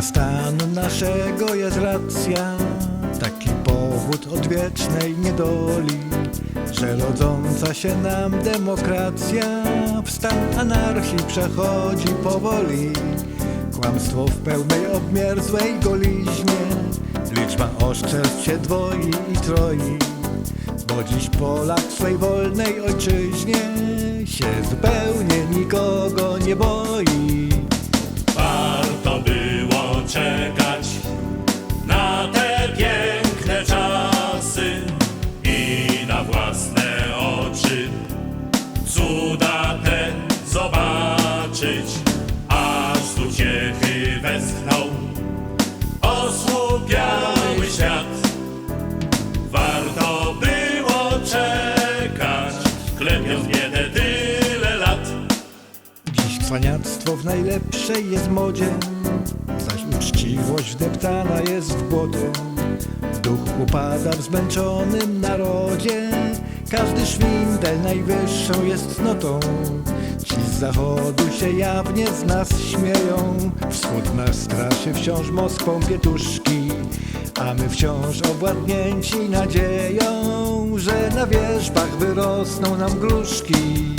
Taka stanu naszego jest racja, taki powód odwiecznej niedoli, że rodząca się nam demokracja w stan anarchii przechodzi powoli. Kłamstwo w pełnej obmierzłej goliźnie, liczba oszczerstw się dwoi i troi, bo dziś Polak w swej wolnej ojczyźnie się zupełnie nikogo nie boi. Czekać na te piękne czasy i na własne oczy cuda te zobaczyć, aż z uciechy westchnął osłupiały świat. Warto było czekać, klepiąc biedę tyle lat. Dziś cwaniactwo w najlepszej jest modzie, uczciwość wdeptana jest w błoto. Duch upada w zmęczonym narodzie, każdy szwindel najwyższą jest cnotą. Ci z zachodu się jawnie z nas śmieją, wschód nas straszy wciąż Moskwą pietuszki, a my wciąż owładnięci nadzieją, że na wierzbach wyrosną nam gruszki.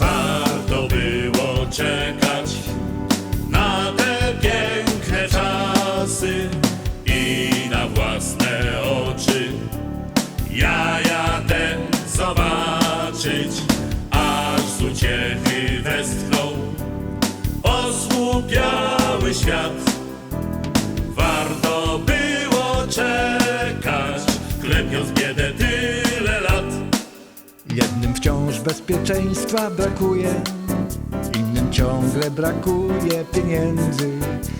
Warto było czekać aż z uciechy westchnął osłupiały świat. Warto było czekać, klepiąc biedę tyle lat. Jednym wciąż bezpieczeństwa brakuje, innym ciągle brakuje pieniędzy.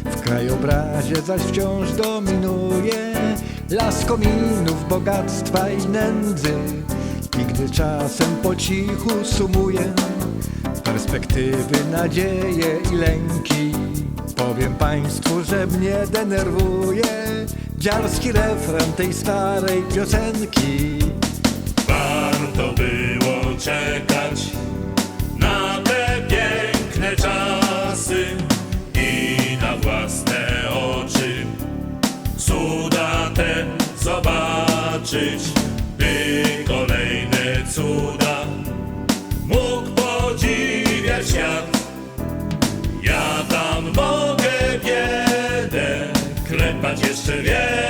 W krajobrazie zaś wciąż dominuje las kominów, bogactwa i nędzy. I gdy czasem po cichu sumuję perspektywy, nadzieje i lęki, powiem Państwu, że mnie denerwuje dziarski refren tej starej piosenki. Warto było czekać na te piękne czasy i na własne oczy cuda te zobaczyć, by kolejne cuda mógł podziwiać świat. Ja tam mogę biedę klepać jeszcze więcej.